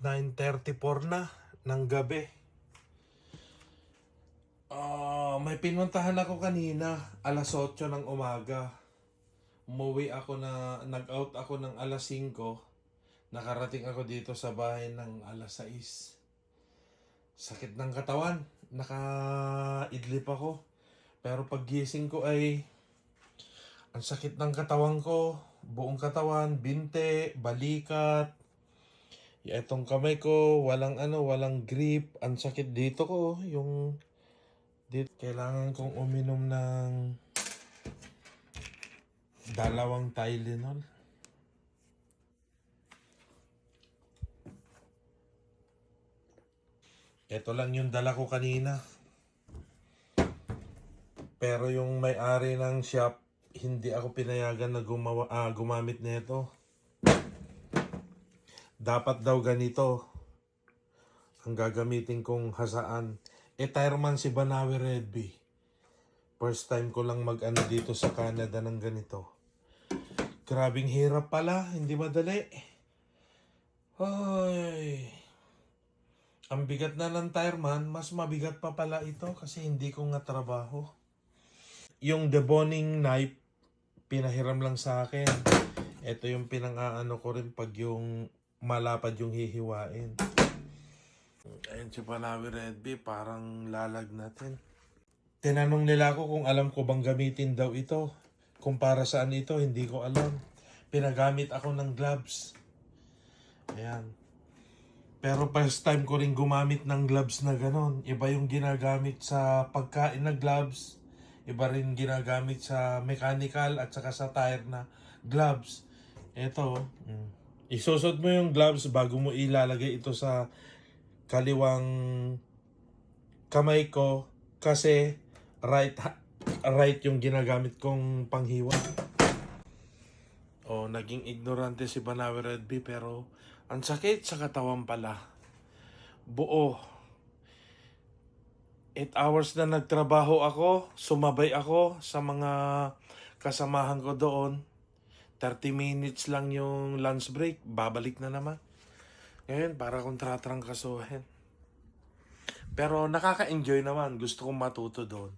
9.34 na ng gabi. Ah, may pinuntahan ako kanina, alas 8 ng umaga. Umuwi ako na, nag-out ako ng alas 5. Nakarating ako dito sa bahay ng alas 6. Sakit ng katawan. Naka-idlip ako. Pero paggising ko ay ang sakit ng katawan ko, buong katawan, binte, balikat. Itong kamay ko, walang ano, walang grip. Ang sakit dito ko, yung dito. Kailangan kong uminom ng dalawang Tylenol. Ito lang yung dala ko kanina. Pero yung may-ari ng shop, hindi ako pinayagan na gumawa, ah, gumamit nito. Dapat daw ganito ang gagamitin kong hasaan. E tireman si Banawi Redby. First time ko lang mag-ano dito sa Canada ng ganito. Grabing hirap pala, hindi madali. Ay. Ang bigat na ng tireman, mas mabigat pa pala ito kasi hindi ko nga trabaho. Yung deboning knife, pinahiram lang sa akin. Ito yung pinang-ano ko rin pag yung malapad yung hihiwain. Ayun si Palawi Redby, parang lalag natin. Tinanong nila ako kung alam ko bang gamitin daw ito. Kung para saan ito, hindi ko alam. Pinagamit ako ng gloves. Ayan. Pero first time ko rin gumamit ng gloves na ganon. Iba yung ginagamit sa pagkain na gloves. Iba rin ginagamit sa mechanical at saka sa tire na gloves. Ito, mm. Isusot mo yung gloves bago mo ilalagay ito sa kaliwang kamay ko kasi right right yung ginagamit kong panghiwa. Oh, naging ignorante si Banawi Redby pero ang sakit sa katawan pala. Buo. 8 hours na nagtrabaho ako, sumabay ako sa mga kasamahan ko doon. 30 minutes lang yung lunch break, babalik na naman. Ngayon, para akong tratrangkasuhin. Pero nakaka-enjoy naman. Gusto kong matuto doon.